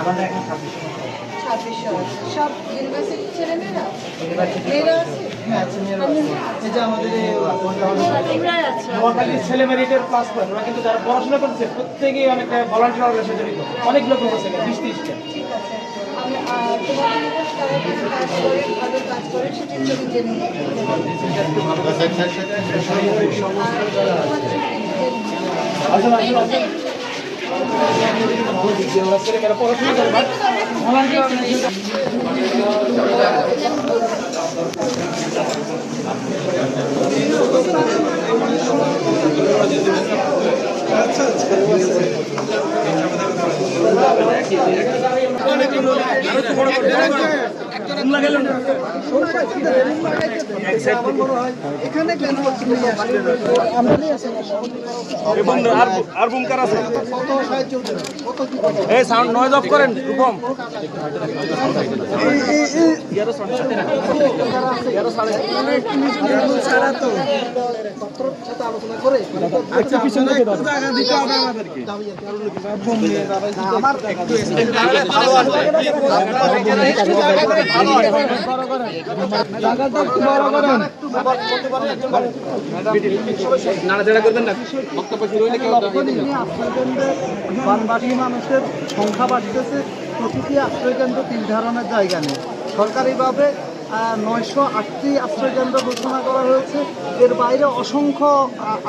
আমাদের এখন ছাব্বিশশো ছাব্বিশশো সব ইউনিভার্সিটি ছেলেমেয়েরা? মেয়েরা আছে? এই যে আমাদের এই তোমরাই আছো। নোয়াখালীর ছেলে পয়েন্ট ওরা কিন্তু যারা পড়াশোনা করছে প্রত্যেকেই অনেকটা ভলান্টিয়ার অর্গানাইজেশন জড়িত অনেক লোক বিশ ত্রিশটা ঠিক আছে। পড়াশোনা করে বাট আর বুমকার আছে সাউন্ড নয়েজ অফ করেন রূপম। আমার একটু একটু করেন নাড়াচাড়া করবেন না? বক্তব্য শুরু হইলে কেউ লক্ষণহীন আশ্রয়কেন্দ্রে বানবাসী মানুষের সংখ্যা বাড়তেছে প্রতিটি আশ্রয়কেন্দ্র তিন ধরনের জায়গা নেই। সরকারিভাবে নয়শো আটটি আশ্রয়কেন্দ্র ঘোষণা করা হয়েছে। এর বাইরে অসংখ্য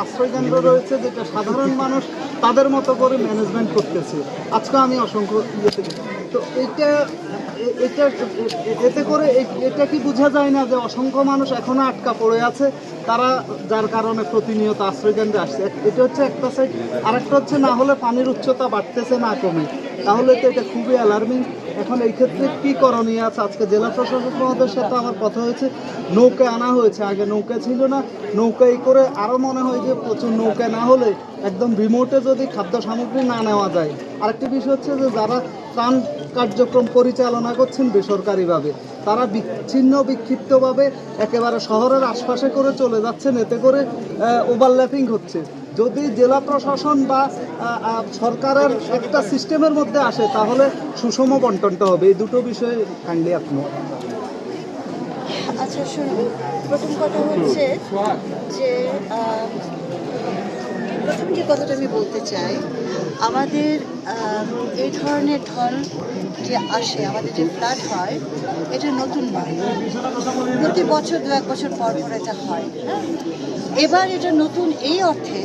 আশ্রয়কেন্দ্র রয়েছে যেটা সাধারণ মানুষ তাদের মতো করে ম্যানেজমেন্ট করতেছে। আজকে আমি অসংখ্য তো এটা এটা এতে করে এটা কি বোঝা যায় না যে অসংখ্য মানুষ এখনও আটকা পড়ে আছে? তারা যার কারণে প্রতিনিয়ত আশ্রয়কেন্দ্রে আসছে। এটা হচ্ছে একটা সাইড আরেকটা হচ্ছে না হলে পানির উচ্চতা বাড়তেছে না কমে। তাহলে তো এটা খুবই অ্যালার্মিং এখন এই ক্ষেত্রে কি করণীয় আছে? আজকে জেলা প্রশাসক মহোদয়ের সাথে আমার কথা হয়েছে। নৌকা আনা হয়েছে। আগে নৌকা ছিল না। নৌকাই করে আরও মনে হয় যে প্রচুর নৌকা না হলে একদম রিমোটে যদি খাদ্য সামগ্রী না নেওয়া যায়। আরেকটি বিষয় হচ্ছে যে যারা ত্রাণ কার্যক্রম পরিচালনা করছেন বেসরকারিভাবে। তারা বিচ্ছিন্ন, বিক্ষিপ্তভাবে একেবারে শহরের আশপাশে করে চলে যাচ্ছেন। এতে করে ওভারল্যাপিং হচ্ছে। যদি জেলা প্রশাসন বা সরকারের একটা সিস্টেমের মধ্যে আসে, তাহলে সুষম বন্টনটা হবে। এই দুটো বিষয়ে কাইন্ডলি আপনি। আচ্ছা শুনুন। প্রথম কথা হচ্ছে যে প্রথম যে কথাটা আমি বলতে চাই আমাদের এই ধরনের ঢল যে আসে আমাদের যে ফ্ল্যাট হয় এটা নতুন নয়। প্রতি বছর দু এক বছর পর পর এটা হয় হ্যাঁ? এবার এটা নতুন এই অর্থে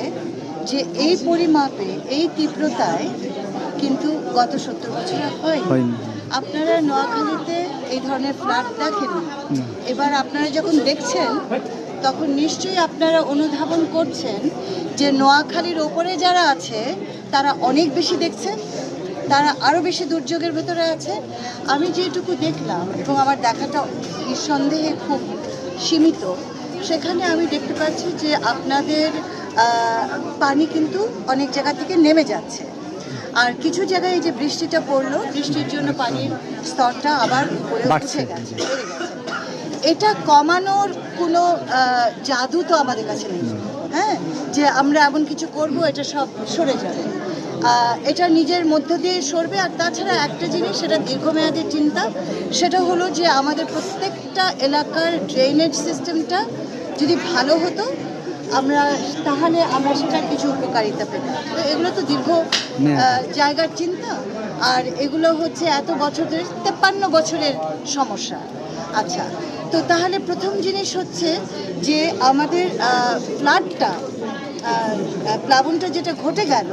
যে এই পরিমাপে এই তীব্রতায় কিন্তু গত সত্তর বছরে হয়নি। আপনারা নোয়াখালীতে এই ধরনের ফ্ল্যাট দেখেন এবার আপনারা যখন দেখছেন তখন নিশ্চয়ই আপনারা অনুধাবন করছেন যে নোয়াখালীর ওপরে যারা আছে তারা অনেক বেশি দেখছে তারা আরও বেশি দুর্যোগের ভেতরে আছে। আমি যেটুকু দেখলাম এবং আমার দেখাটা নিঃসন্দেহে খুব সীমিত সেখানে আমি দেখতে পাচ্ছি যে আপনাদের পানি কিন্তু অনেক জায়গা থেকে নেমে যাচ্ছে। আর কিছু জায়গায় এই যে বৃষ্টিটা পড়ল বৃষ্টির জন্য পানির স্তরটা আবার উপরে উঠে গেছে গেছে। এটা কমানোর কোনো জাদু তো আমাদের কাছে নেই। হ্যাঁ? যে আমরা এমন কিছু করব এটা সব সরে যাবে। এটা নিজের মধ্য দিয়ে সরবে। আর তাছাড়া একটা জিনিস সেটা দীর্ঘমেয়াদী চিন্তা সেটা হলো যে আমাদের প্রত্যেকটা এলাকার ড্রেনেজ সিস্টেমটা যদি ভালো হতো আমরা তাহলে আমরা সেটার কিছু উপকারিতা পেতাম। তো এগুলো তো দীর্ঘ জায়গার চিন্তা। আর এগুলো হচ্ছে এত বছর ধরে তেপ্পান্ন বছরের সমস্যা। আচ্ছা তো তাহলে প্রথম জিনিস হচ্ছে যে আমাদের ফ্লাডটা প্লাবনটা যেটা ঘটে গেল,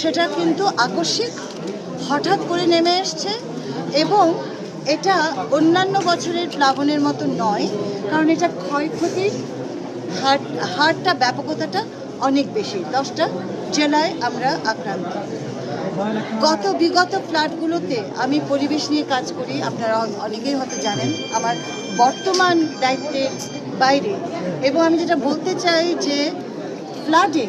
সেটা কিন্তু আকস্মিক হঠাৎ করে নেমে এসছে এবং এটা অন্যান্য বছরের প্লাবনের মতো নয়, কারণ এটা ক্ষয়ক্ষতির হার, হারটা, ব্যাপকতাটা অনেক বেশি। দশটা জেলায় আমরা আক্রান্ত। গত বিগত ফ্ল্যাটগুলোতে আমি পরিবেশ নিয়ে কাজ করি, আপনারা অনেকেই হয়তো জানেন, আমার বর্তমান দায়িত্বের বাইরে। এবং আমি যেটা বলতে চাই যে ফ্লাডে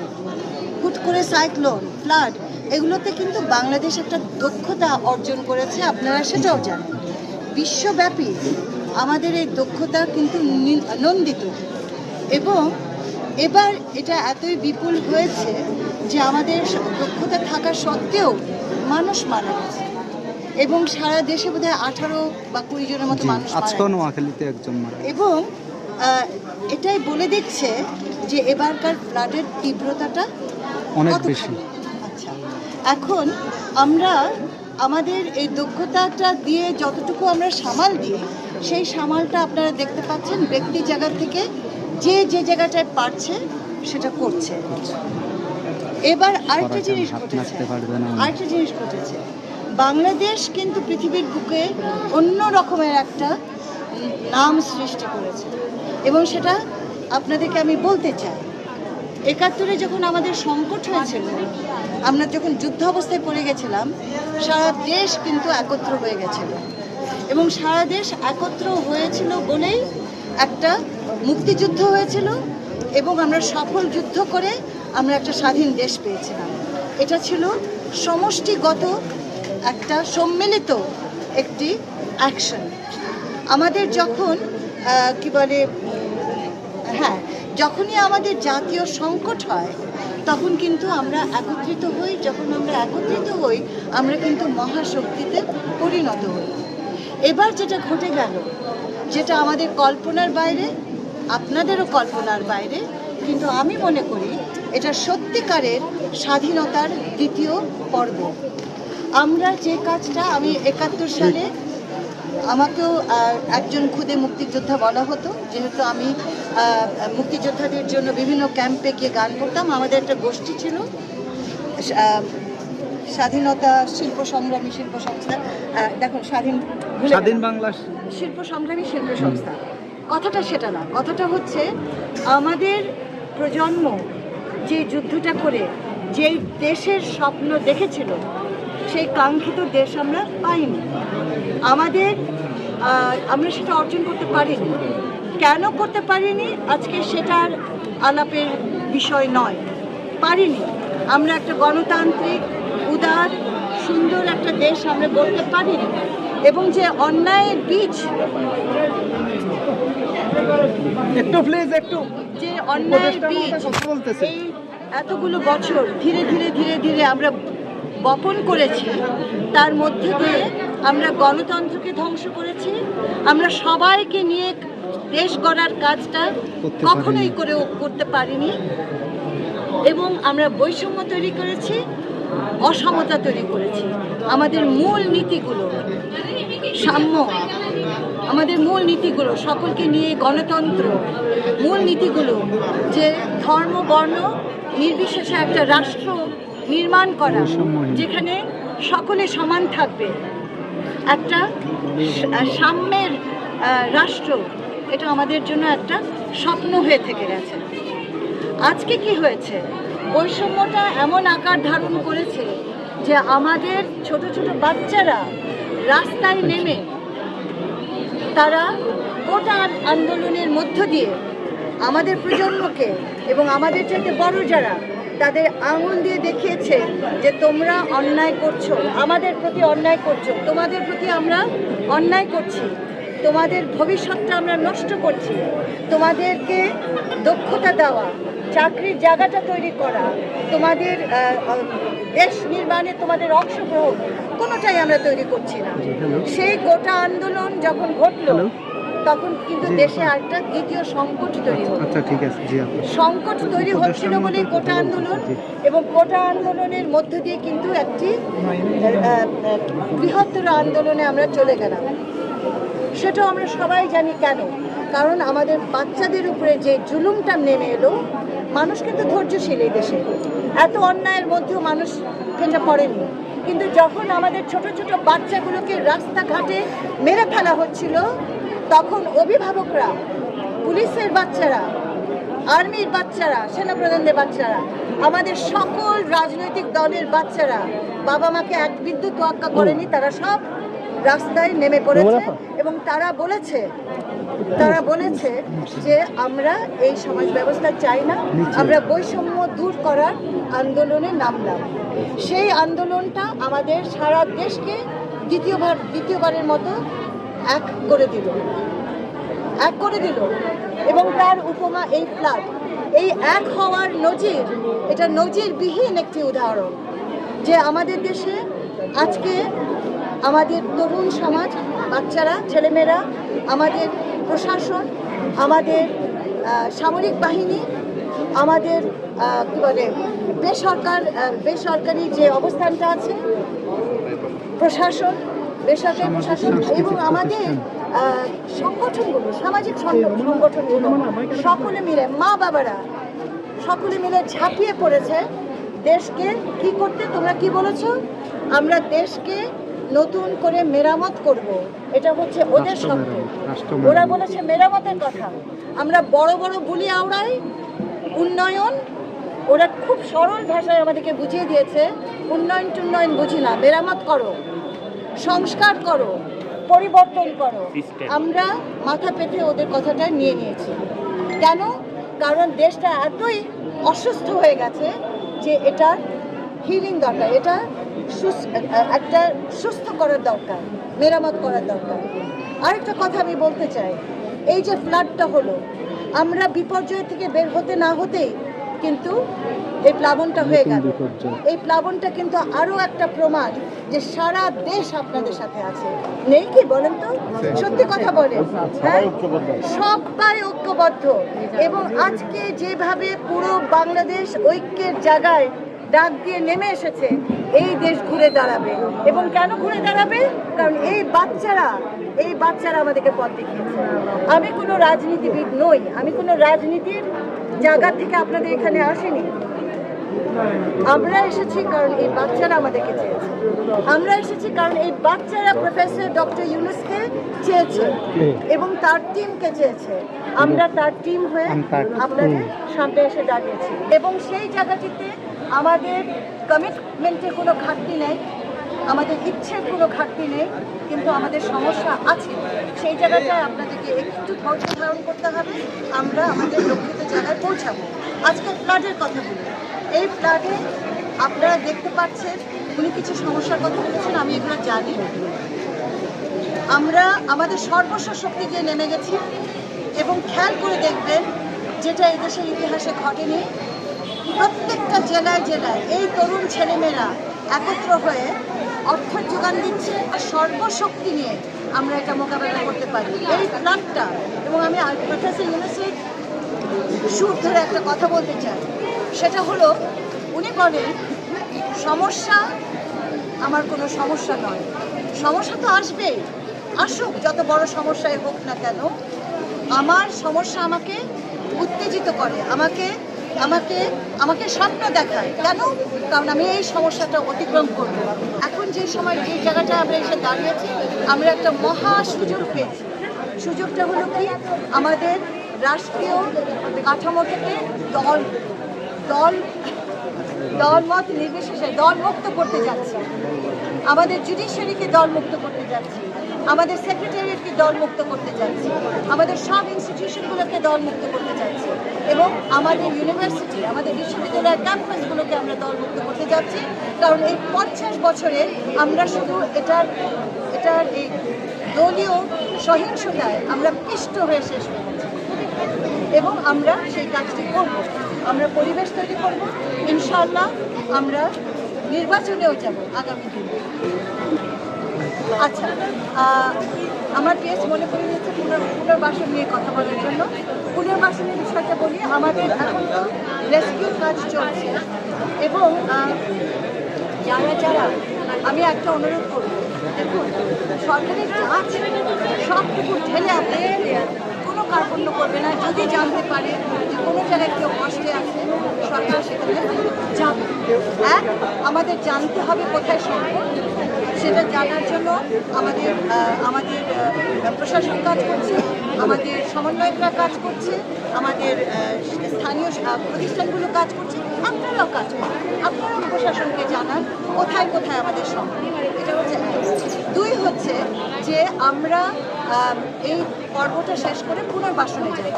হুট করে সাইক্লোন ফ্লাড এগুলোতে কিন্তু বাংলাদেশ একটা দক্ষতা অর্জন করেছে, আপনারা সেটাও জানেন। বিশ্বব্যাপী আমাদের এই দক্ষতা কিন্তু নন্দিত। এবং এবার এটা এতই বিপুল হয়েছে যে আমাদের দক্ষতা থাকা সত্ত্বেও মানুষ মারা গেছে। এবং সারা দেশে বোধহয় আঠারো বা কুড়ি জনের মতো মানুষ আজকেও নোয়াখালীতে একজন এবং এটাই বলে দিচ্ছে যে এবারকার ফ্লাডের তীব্রতাটা অনেক। বেশি। আচ্ছা এখন আমরা আমাদের এই দক্ষতাটা দিয়ে যতটুকু আমরা সামাল দিই সেই সামালটা আপনারা দেখতে পাচ্ছেন ব্যক্তি জায়গা থেকে যে যে জায়গাটায় পারছে সেটা করছে এবার আরেকটা জিনিস ঘটেছে। আরেকটা জিনিস ঘটেছে বাংলাদেশ কিন্তু পৃথিবীর বুকে অন্য রকমের একটা নাম সৃষ্টি করেছে। এবং সেটা আপনাদেরকে আমি বলতে চাই। একাত্তরে যখন আমাদের সংকট হয়েছিল, আমরা যখন যুদ্ধ অবস্থায় পড়ে গেছিলাম, সারা দেশ কিন্তু একত্র হয়ে গেছিল। এবং সারা দেশ একত্র হয়েছিল বলেই একটা মুক্তিযুদ্ধ হয়েছিল এবং আমরা সফল যুদ্ধ করে আমরা একটা স্বাধীন দেশ পেয়েছিলাম। এটা ছিল সমষ্টিগত একটা সম্মিলিত একটি অ্যাকশন আমাদের যখন কি বলে হ্যাঁ যখনই আমাদের জাতীয় সংকট হয়, তখন কিন্তু আমরা একত্রিত হই, যখন আমরা একত্রিত হই, আমরা কিন্তু মহাশক্তিতে পরিণত হই। এবার যেটা ঘটে গেল, যেটা আমাদের কল্পনার বাইরে, আপনাদেরও কল্পনার বাইরে, কিন্তু আমি মনে করি এটা সত্যিকারের স্বাধীনতার দ্বিতীয় পর্ব। আমরা যে কাজটা আমি একাত্তর সালে আমাকেও একজন খুদে মুক্তিযোদ্ধা বলা হতো। যেহেতু আমি মুক্তিযোদ্ধাদের জন্য বিভিন্ন ক্যাম্পে গিয়ে গান করতাম আমাদের একটা গোষ্ঠী ছিল স্বাধীনতা শিল্প সংগ্রামী শিল্প সংস্থা। দেখুন স্বাধীন স্বাধীন বাংলা শিল্প সংগ্রামী শিল্প সংস্থা। কথাটা সেটা না কথাটা হচ্ছে আমাদের প্রজন্ম যে যুদ্ধটা করে যেই দেশের স্বপ্ন দেখেছিল সেই কাঙ্ক্ষিত দেশ আমরা পাইনি। আমাদের আমরা সেটা অর্জন করতে পারিনি। কেন করতে পারিনি? আজকে সেটার আলাপের বিষয় নয়। পারিনি। আমরা একটা গণতান্ত্রিক উদার সুন্দর একটা দেশ আমরা গড়তে পারিনি। এবং যে অন্যায়ের বীজ একটু প্লিজ একটু। যে অন্যায়ের বীজ বলতেছে। এতগুলো বছর ধীরে ধীরে ধীরে ধীরে আমরা বপন করেছি তার মধ্যে দিয়ে আমরা গণতন্ত্রকে ধ্বংস করেছি। আমরা সবাইকে নিয়ে দেশ গড়ার কাজটা কখনোই করে করতে পারিনি এবং আমরা বৈষম্য তৈরি করেছি অসমতা তৈরি করেছি। আমাদের মূল নীতিগুলো সাম্য আমাদের মূল নীতিগুলো সকলকে নিয়ে গণতন্ত্র মূল নীতিগুলো যে ধর্ম বর্ণ নির্বিশেষে একটা রাষ্ট্র নির্মাণ করা যেখানে সকলে সমান থাকবে। একটা সাম্যের রাষ্ট্র এটা আমাদের জন্য একটা স্বপ্ন হয়ে থেকে গেছে। আজকে কি হয়েছে? বৈষম্যটা এমন আকার ধারণ করেছে যে আমাদের ছোট ছোট বাচ্চারা রাস্তায় নেমে তারা গোটা আন্দোলনের মধ্য দিয়ে আমাদের প্রজন্মকে এবং আমাদের চাইতে বড় যারা তাদের আঙুল দিয়ে দেখিয়েছে যে তোমরা অন্যায় করছ আমাদের প্রতি অন্যায় করছ তোমাদের প্রতি আমরা অন্যায় করছি তোমাদের ভবিষ্যৎটা আমরা নষ্ট করছি তোমাদেরকে দক্ষতা দেওয়া চাকরির জায়গাটা তৈরি করা তোমাদের দেশ নির্মাণে তোমাদের অংশগ্রহণ কোনোটাই আমরা তৈরি করছি না সেই গোটা আন্দোলন যখন ঘটলো? তখন কিন্তু দেশে। একটা দ্বিতীয় সংকট তৈরি হলো। আচ্ছা ঠিক আছে জি সংকট তৈরি হচ্ছিল উপদেষ্টার বলে মতো আন্দোলন এবং গোটা আন্দোলনের মধ্য দিয়ে কিন্তু একটি বৃহত্তর আন্দোলনে আমরা চলে গেলাম। সেটাও আমরা সবাই জানি কেন? কারণ আমাদের বাচ্চাদের উপরে যে জুলুমটা নেমে এলো মানুষ কিন্তু ধৈর্যশীল এই দেশে। এত অন্যায়ের মধ্যেও মানুষ ফেটে পড়েনি কিন্তু যখন আমাদের ছোট ছোট বাচ্চাগুলোকে রাস্তাঘাটে মেরে ফেলা হচ্ছিল তখন অভিভাবকরা পুলিশের বাচ্চারা আর্মির বাচ্চারা সেনাপ্রধানদের বাচ্চারা আমাদের সকল রাজনৈতিক দলের বাচ্চারা বাবা মাকে এক বিদ্যুৎ তোয়াক্কা করেনি তারা সব রাস্তায় নেমে পড়েছে এবং তারা বলেছে তারা বলেছে যে আমরা এই সমাজ ব্যবস্থা চাই না আমরা বৈষম্য দূর করার আন্দোলনে নামলাম। সেই আন্দোলনটা আমাদের সারা দেশকে দ্বিতীয়বার দ্বিতীয়বারের মতো এক করে দিল। এক করে দিল। এবং তার উপমা এই ফ্লাড এই এক হওয়ার নজির, এটা নজিরবিহীন একটি উদাহরণ যে আমাদের দেশে আজকে আমাদের তরুণ সমাজ, বাচ্চারা, ছেলেমেয়েরা, আমাদের প্রশাসন, আমাদের সামরিক বাহিনী, আমাদের কী বলে, বেসরকার বেসরকারি যে অবস্থানটা আছে, প্রশাসন বেসরকারি প্রশাসন এবং আমাদের সংগঠনগুলো সামাজিক সংগ- সংগঠনগুলো সকলে মিলে মা বাবারা সকলে মিলে ঝাঁপিয়ে পড়েছে দেশকে কি করতে তোমরা কি বলেছ? আমরা দেশকে নতুন করে মেরামত করব। এটা হচ্ছে ওদের শব্দ ওরা বলেছে মেরামতের কথা। আমরা বড় বড় বুলি আওড়াই উন্নয়ন ওরা খুব সরল ভাষায় আমাদেরকে বুঝিয়ে দিয়েছে উন্নয়ন টুন্নয়ন বুঝি না মেরামত করো। সংস্কার করো পরিবর্তন করো। আমরা মাথা পেতে ওদের কথাটা নিয়ে নিয়েছি। কেন? কারণ দেশটা এতই অসুস্থ হয়ে গেছে যে এটা হিলিং দরকার এটা একটা সুস্থ করার দরকার মেরামত করার দরকার। আরেকটা কথা আমি বলতে চাই এই যে ফ্লাডটা হলো আমরা বিপর্যয় থেকে বের হতে না হতেই কিন্তু এই প্লাবনটা হয়ে গেল। এই প্লাবনটা কিন্তু আরও একটা প্রমাণ যে সারা দেশ আপনাদের সাথে আছে। নেই কি বলেন তো? সত্যি কথা বলেন। হ্যাঁ? সবাই ঐক্যবদ্ধ। এবং আজকে যেভাবে পুরো বাংলাদেশ ঐক্যের জায়গায় ডাক দিয়ে নেমে এসেছে এই দেশ ঘুরে দাঁড়াবে। এবং কেন ঘুরে দাঁড়াবে? কারণ এই বাচ্চারা এই বাচ্চারা আমাদেরকে পথ দেখিয়েছে। আমি কোনো রাজনীতিবিদ নই। আমি কোনো রাজনীতির জায়গা থেকে আপনাদের এখানে আসিনি। আমরা এসেছি কারণ এই বাচ্চারা আমাদেরকে চেয়েছে। আমরা এসেছি কারণ এই বাচ্চারা প্রফেসর ডক্টর ইউনুসকে চেয়েছে এবং তার টিমকে চেয়েছে। আমরা তার টিম হয়ে আপনাদের সামনে এসে দাঁড়িয়েছি। এবং সেই জায়গাটিতে আমাদের কমিটমেন্টের কোনো ঘাটতি নেই আমাদের ইচ্ছের কোনো ঘাটতি নেই কিন্তু আমাদের সমস্যা আছে। সেই জায়গাটায় আপনাদেরকে একটু ধৈর্য ধারণ করতে হবে। আমরা আমাদের লক্ষ্যিত জায়গায় পৌঁছাবো। আজকে ফ্লাডের কথা বলি। এই ফ্লাডে আপনারা দেখতে পাচ্ছেন উনি কিছু সমস্যার কথা বলেছেন, আমি এগুলো জানি। আমরা আমাদের সর্বস্ব শক্তি দিয়ে নেমে গেছি এবং খেয়াল করে দেখবেন যেটা এই দেশের ইতিহাসে ঘটেনি, প্রত্যেকটা জেলায় জেলায় এই তরুণ ছেলেমেয়েরা একত্র হয়ে অর্থ যোগান দিচ্ছে আর সর্বশক্তি নিয়ে আমরা এটা মোকাবেলা করতে পারি। এই ফ্লাডটা এবং আমি প্রফেসর ইউনিসের সুর ধরে একটা কথা বলতে চাই। সেটা হলো, উনি বলেন, সমস্যা আমার কোনো সমস্যা নয়। সমস্যা তো আসবেই। আসুক, যত বড় সমস্যায় হোক না কেন, আমার সমস্যা আমাকে উত্তেজিত করে, আমাকে আমাকে আমাকে স্বপ্ন দেখায়। কেন? কারণ আমি এই সমস্যাটা অতিক্রম করব। এখন যে সময়, যে জায়গাটা আমরা এসে দাঁড়িয়েছি আমরা একটা মহা সুযোগ পেয়েছি। সুযোগটা হলো কি? আমাদের রাষ্ট্রীয় কাঠামো থেকে দল দল, দলমত নির্বিশেষে দলমুক্ত করতে যাচ্ছি। আমাদের জুডিশিয়ারিকে দলমুক্ত করতে যাচ্ছি। আমাদের সেক্রেটারিয়েটকে দলমুক্ত করতে যাচ্ছি। আমাদের সব ইনস্টিটিউশনগুলোকে দলমুক্ত করতে যাচ্ছি। এবং আমাদের ইউনিভার্সিটি আমাদের বিশ্ববিদ্যালয়ের ক্যাম্পাসগুলোকে আমরা দলমুক্ত করতে যাচ্ছি। কারণ এই পঞ্চাশ বছরে আমরা শুধু এটার এটার এই দলীয় সহিংসতায় আমরা পিষ্ট হয়ে শেষ হয়ে এবং আমরা সেই কাজটি করব। আমরা পরিবেশ তৈরি করব। ইনশাআল্লাহ আমরা নির্বাচনেও যাব আগামী দিনে। আচ্ছা আমার কেস মনে করে পুনর, পুনর্বাসন নিয়ে কথা বলার জন্য। পুনর্বাসনের বিষয়টা বলি, আমাদের এখন তো রেস্কিউ কাজ চলছে। এবং যারা যারা, আমি একটা অনুরোধ করব। দেখুন, সরকারের কাজ সবটুকু ঢেলে আপনাদের কোনো কার্পণ্য করবে না। যদি জানতে পারে যে কোনো জায়গায় কেউ কষ্টে আছে সরকার সেখানে যাবে এক আমাদের জানতে হবে কোথায় সংকট সেটা জানার জন্য আমাদের আমাদের প্রশাসন কাজ করছে, আমাদের সমন্বয়করা কাজ করছে, আমাদের স্থানীয় প্রতিষ্ঠানগুলো কাজ করছে, আপনারাও কাজ করুন। আপনারাও প্রশাসনকে জানান কোথায় কোথায় আমাদের সংকট এটা হচ্ছে। দুই হচ্ছে যে আমরা এই পর্বটা শেষ করে পুনর্বাসনে যাই।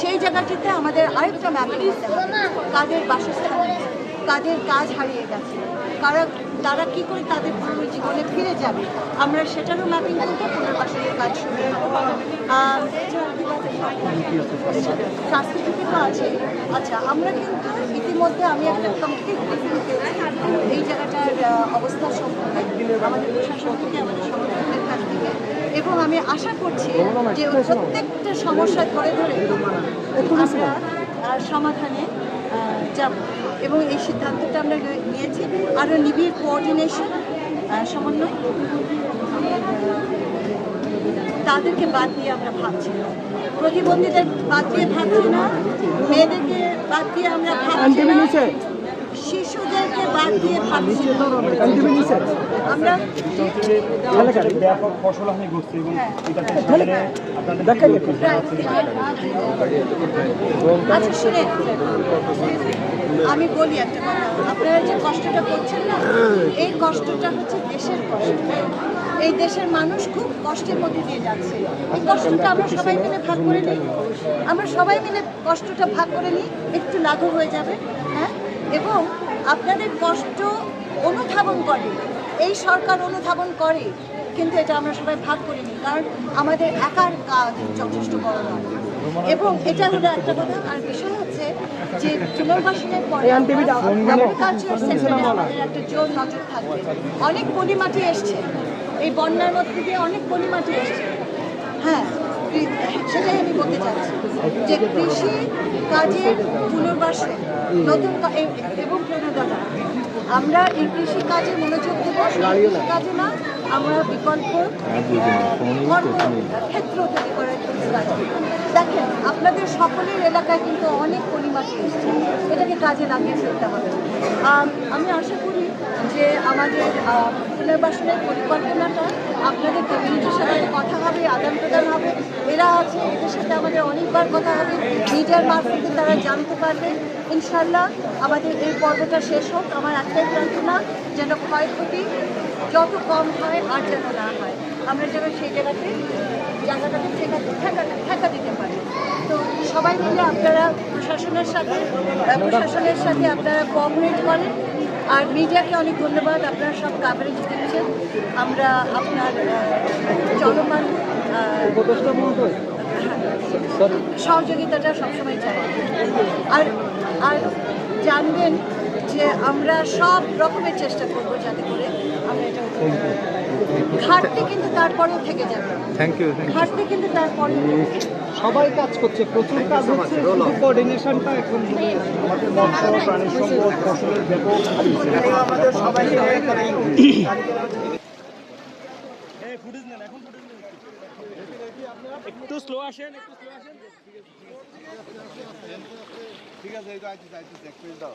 সেই জায়গাটিতে আমাদের আরেকটা ম্যাপিং করতে কাদের বাসস্থান, কাদের কাজ হারিয়ে গেছে, কারা, তারা কি করে তাদের পুরনো জীবনে ফিরে যাবে, আমরা সেটারও ম্যাপিং করব, পুনর্বাসনের কাজ শুরু। আছে তো আছে। আচ্ছা আমরা কিন্তু ইতিমধ্যে আমি একটা কমপ্লিট এই জায়গাটার অবস্থা আমাদের প্রশাসন থেকে, আমাদের সংগঠনের কাছ থেকে। এবং আমি আশা করছি যে প্রত্যেকটা সমস্যা ধরে ধরে সমাধানে যাব। এবং এই সিদ্ধান্তটা আমরা নিয়েছি। আরও নিবিড় কোঅর্ডিনেশন সমন্বয়, তাদেরকে বাদ দিয়ে আমরা ভাবছি না। প্রতিবন্ধীদের বাদ দিয়ে ভাবছি না। মেয়েদেরকে বাদ দিয়ে আমরা ভাবছি না শিশুদেরকে বাদ দিয়ে ভাবছি না আমরা শুনে আমি বলি একটা কথা। আপনারা যে কষ্টটা করছেন না, এই কষ্টটা হচ্ছে দেশের কষ্ট। এই দেশের মানুষ খুব কষ্টের মধ্যে দিয়ে যাচ্ছে। এই কষ্টটা আমরা সবাই মিলে ভাগ করে নিই। আমরা সবাই মিলে কষ্টটা ভাগ করে নিই, একটু লাঘব হয়ে যাবে হ্যাঁ? এবং আপনাদের কষ্ট অনুধাবন করে। এই সরকার অনুধাবন করে কিন্তু এটা আমরা সবাই ভাগ করে নিই কারণ আমাদের একার কাজ যথেষ্ট বড় নয়। এবং এটা হলো একটা কথা আর বিষয় হচ্ছে যে পুনর্বাসনের পরে এগ্রিকালচার সেক্টরে আমাদের একটা জোর নজর থাকবে। অনেক পলিমাটি এসছে। এই বন্যার মধ্যে দিয়ে অনেক পলিমাটি এসছে। হ্যাঁ সেটাই আমি বলতে চাচ্ছি। যে কৃষি কাজের পুনর্বাসন নতুন এবং প্রণোদনা। আমরা এই কৃষি কাজে মনোযোগ দেব কাজে না আমরা বিকল্প ক্ষেত্র তৈরি করার কাজ। দেখেন, আপনাদের সকলের এলাকায় কিন্তু অনেক পরিমাণে এসছে। এটাকে কাজে লাগিয়ে ফেলতে হবে। আমি আশা করি যে আমাদের পুনর্বাসনের পরিকল্পনাটা আপনাদের কমিউনিটির সাথে কথা হবে, আদান প্রদান হবে। এরা আছে, এদের সাথে আমাদের অনেকবার কথা হবে। মিডিয়ার মারফতে তারা জানতে পারবে। ইনশাল্লাহ আমাদের এই পর্বটা শেষ হোক। আমার একটাই প্রার্থনা, যেন ক্ষয়ক্ষতি যত কম হয় আর যেন না হয়। আমরা যেন সেই জায়গাতে জায়গাটাকে ঠেকা ঠেকা দিতে পারি। তো সবাই মিলে আপনারা প্রশাসনের সাথে প্রশাসনের সাথে আপনারা কোঅপারেট করেন। আর মিডিয়াকে অনেক ধন্যবাদ আপনারা সব কাভারেজ দিচ্ছেন। আমরা আপনার চলমান সহযোগিতাটা সবসময় চাই। আর আর জানবেন যে আমরা সব রকমের চেষ্টা করব যাতে করে আমরা এটা। ঘাটতি কিন্তু তারপরেও থেকে যাবে। থ্যাংক ইউ ঘাটতি কিন্তু তারপরে সবাই কাজ করছে প্রচুর কাজ হচ্ছে কোঅর্ডিনেশনটা এখন আমাদের মৎস্য প্রাণী সম্পদ ফসলের ব্যাপক আমাদের সবাই একটু স্লো আসেন একটু স্লো আসেন ঠিক আছে এই তো আইছি আইছি চেক দাও